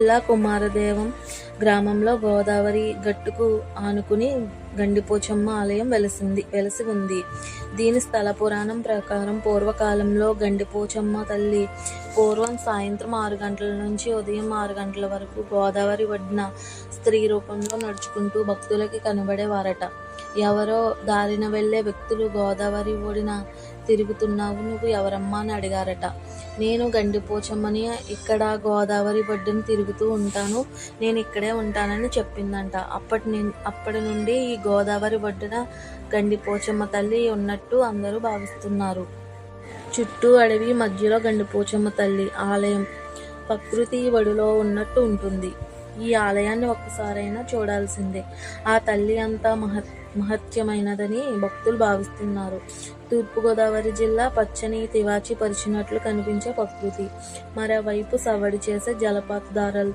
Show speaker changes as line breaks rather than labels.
జిల్లా కుమారదేవం గ్రామంలో గోదావరి గట్టుకు ఆనుకుని గండిపోచమ్మ ఆలయం వెలసింది వెలసి ఉంది దీని స్థల పురాణం ప్రకారం పూర్వకాలంలో గండిపోచమ్మ తల్లి పూర్వం సాయంత్రం ఆరు గంటల నుంచి ఉదయం ఆరు గంటల వరకు గోదావరి ఒడ్డున స్త్రీ రూపంలో నడుచుకుంటూ భక్తులకి కనబడేవారట. ఎవరో దారిన వెళ్ళే వ్యక్తులు గోదావరి ఒడిన తిరుగుతున్నావు నువ్వు ఎవరమ్మా అని అడిగారట. నేను గండిపోచమ్మని ఇక్కడ గోదావరి ఒడ్డున తిరుగుతూ ఉంటాను. నేను ఇక్కడే ఉంటానని చెప్పిందంట. అప్పటి నుం అప్పటి నుండి ఈ గోదావరి బడ్డున గండిపోచమ్మ తల్లి ఉన్నట్టు అందరూ భావిస్తున్నారు. చుట్టూ అడవి మధ్యలో గండిపోచమ్మ తల్లి ఆలయం. ప్రకృతి వడిలో ఉన్నట్టు ఉంటుంది. ఈ ఆలయాన్ని ఒక్కసారైనా చూడాల్సిందే. ఆ తల్లి అంతా మహ మహత్యమైనదని భక్తులు భావిస్తున్నారు. తూర్పుగోదావరి జిల్లా పచ్చని తివాచి పరిచినట్లు కనిపించే ప్రకృతి. మరోవైపు సవడి చేసే జలపాతదారులతో